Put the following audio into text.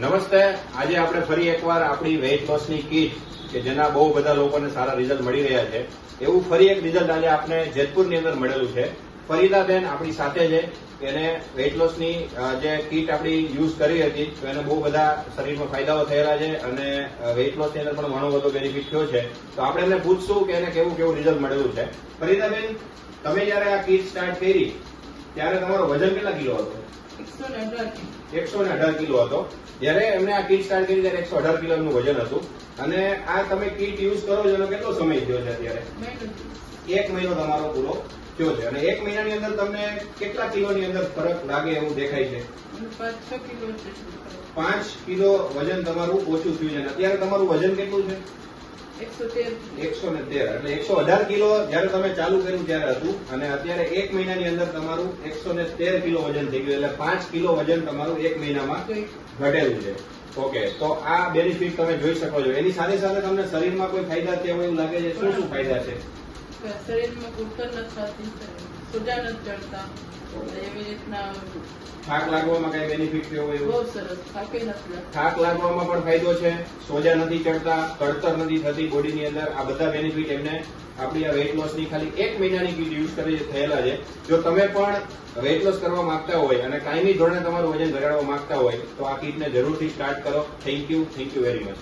નમસ્તે. આજે આપણે ફરી એકવાર આપણી વેઇટ લોસની કીટ, કે જેના બહુ બધા લોકોને સારા રિઝલ્ટ મળી રહ્યા છે. એવું ફરી એક રિઝલ્ટ આજે આપણે જેતપુરની અંદર મળેલું છે. ફરીદાબેન આપણી સાથે છે એને વેઇટ લોસની જે કીટ આપણી યુઝ કરી હતી, તો એને બહુ બધા શરીરમાં ફાયદાઓ થયેલા છે અને વેઇટ લોસની અંદર પણ ઘણો બધો બેનિફિટ થયો છે. તો આપણે એમને પૂછશું કે એને કેવું કેવું રિઝલ્ટ મળેલું છે. ફરીદાબેન તમે જયારે આ કીટ સ્ટાર્ટ કરી ત્યારે તમારો વજન કેટલા કિલો હતો? એકસો ને અઢાર કિલો હતો. જ્યારે એમને આ કીટ સ્ટાર્ટ કરી ત્યારે એકસો અઢાર કિલો એમનું વજન હતું. અને આ તમે કીટ યુઝ કરો છો એનો કેટલો સમય થયો છે અત્યારે? એક મહિનો તમારો પૂરો થયો છે. અને એક મહિનાની અંદર તમને કેટલા કિલોની અંદર ફરક લાગે એવું દેખાય છે? પાંચ કિલો વજન તમારું ઓછું થયું છે. અત્યારે તમારું વજન કેટલું છે? એકસો ને તેર. એટલે એકસો અઢાર કિલો જયારે તમે ચાલુ કર્યું ત્યારે હતું અને અત્યારે એક મહિનાની અંદર તમારું એકસો ને તેર કિલો વજન થઈ ગયું એટલે પાંચ કિલો વજન તમારું એક મહિનામાં ઘટેલું છે. ઓકે તો આ બેનિફિટ તમે જોઈ શકો છો. એની સાથે સાથે તમને શરીરમાં કોઈ ફાયદા છે એવું લાગે છે? શું શું ફાયદા છે? શરીરમાં. નથી ચડતા એવી રીતના થાક લાગવામાં કઈ બેનિફિટ થયો હોય બહુ સરસ થાકે નથી. થાક લાગવામાં પણ ફાયદો છે. સોજા નથી ચડતા તડતર નથી થતી બોડીની અંદર. આ બધા બેનિફિટ એમને આપણી આ વેઇટ લોસની ખાલી એક મહિનાની કીટ યુઝ કરી થયેલા છે. જો તમે પણ વેઇટ લોસ કરવા માંગતા હોય અને કાયમી ધોરણે તમારું વજન ઘટાડવા માંગતા હોય તો આ કીટને જરૂરથી સ્ટાર્ટ કરો. Thank you thank you very much